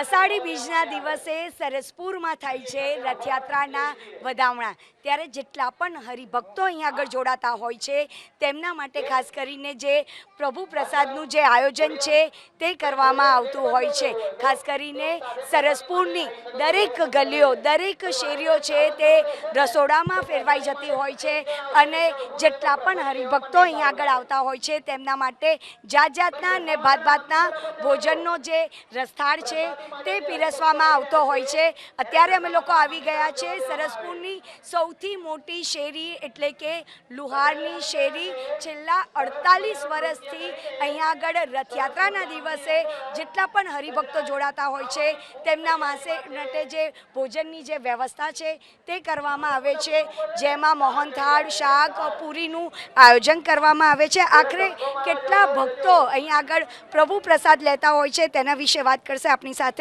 અષાઢી બીજના દિવસે સરસપુરમાં થાય છે રથયાત્રાના વધામણા. ત્યારે જેટલા પણ હરિભક્તો અહીં આગળ જોડાતા હોય છે, તેમના માટે ખાસ કરીને જે પ્રભુ પ્રસાદનું જે આયોજન છે, તે કરવામાં આવતું હોય છે. ખાસ કરીને સરસપુરની દરેક ગલીઓ, દરેક શેરીઓ છે, તે રસોડામાં ફેરવાઈ જતી હોય છે અને જેટલા પણ હરિભક્તો અહીં આગળ આવતા હોય છે, તેમના માટે જાત જાતના ને ભાત ભાતના ભોજનનો જે રસથાળ છે તે પીરસવામાં આવતો હોય છે. અત્યારે અમે લોકો આવી ગયા છે સરસપુરની સૌથી મોટી શેરી, એટલે કે લુહારની શેરી. છેલ્લા અડતાલીસ વર્ષથી અહીંયા આગળ રથયાત્રાના દિવસે જેટલા પણ હરિભક્તો જોડાતા હોય છે, તેમના માસે માટે જે ભોજનની જે વ્યવસ્થા છે તે કરવામાં આવે છે. જેમાં મોહનથાળ, શાક, પૂરીનું આયોજન કરવામાં આવે છે. આખરે કેટલા ભક્તો અહીં આગળ પ્રભુ પ્રસાદ લેતા હોય છે તેના વિશે વાત કરશે આપણી સાથે.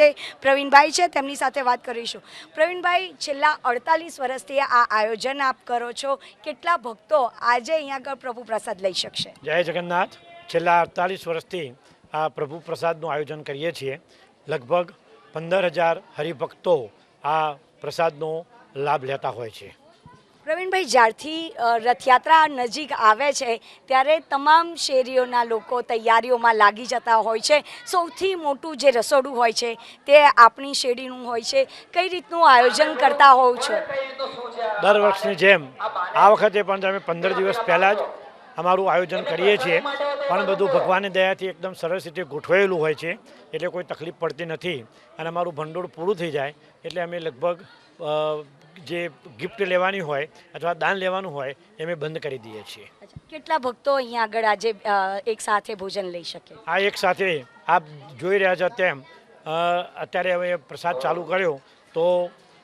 પ્રવીણભાઈ છે, તેમની સાથે વાત કરીશું. પ્રવીણભાઈ, છેલ્લા અડતાલીસ વર્ષથી આ આયોજન આપ કરો છો. કેટલા ભક્તો આજે અહીંયા આગળ પ્રભુ પ્રસાદ લઈ શકશે? જય જગન્નાથ. છેલ્લા અડતાલીસ વર્ષથી આ પ્રભુ પ્રસાદનું આયોજન કરીએ છીએ. લગભગ પંદર હજાર હરિભક્તો આ પ્રસાદનો લાભ લેતા હોય છે. પ્રવીણભાઈ, જ્યારથી રથયાત્રા નજીક આવે છે, ત્યારે તમામ શેરીઓના લોકો તૈયારીઓમાં લાગી જતા હોય છે. સૌથી મોટું જે રસોડું હોય છે, તે આપણી શેરીનું હોય છે. કઈ રીતનું આયોજન કરતા હોવ છો? દર વર્ષની જેમ, આ વખતે પણ અમે પંદર દિવસ પહેલાં જ અમારું આયોજન કરીએ છીએ. પણ બધું ભગવાનની દયાથી એકદમ સરસ રીતે ગોઠવાયેલું હોય છે, એટલે કોઈ તકલીફ પડતી નથી. અને અમારું ભંડોળ પૂરું થઈ જાય, એટલે અમે લગભગ જે ગિફ્ટ લેવાની હોય અથવા દાન લેવાનું હોય એ અમે બંધ કરી દઈએ છીએ. કેટલા ભક્તો અહીંયા આગળ આજે એક સાથે ભોજન લઈ શકે? આ એક સાથે આપ જોઈ રહ્યા છો તેમ અત્યારે હવે પ્રસાદ ચાલુ કર્યો તો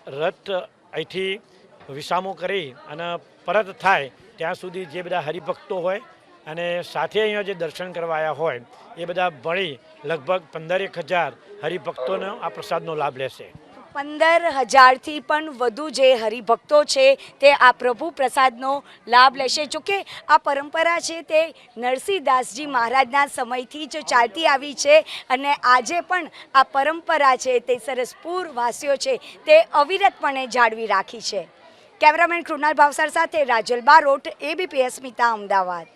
રથ અહીંથી વિસામો કરી અને પરત થાય ત્યાં સુધી જે બધા હરિભક્તો હોય અને સાથે અહીંયા જે દર્શન કરવા આવ્યા હોય એ બધા ભળી લગભગ પંદરેક હજાર હરિભક્તોનો આ પ્રસાદનો લાભ લેશે. પંદર હજારથી પણ વધુ જે હરિભક્તો છે તે આ પ્રભુ પ્રસાદનો લાભ લેશે. જોકે આ પરંપરા છે તે નરસિંહદાસજી મહારાજના સમયથી જ ચાલતી આવી છે અને આજે પણ આ પરંપરા છે તે સરસપુર વાસીઓ છે તે અવિરતપણે જાળવી રાખી છે. કેમેરામેન કૃણાલ ભાવસાર સાથે રાજલ બારોટ એબીપીએસ મિતા અમદાવાદ.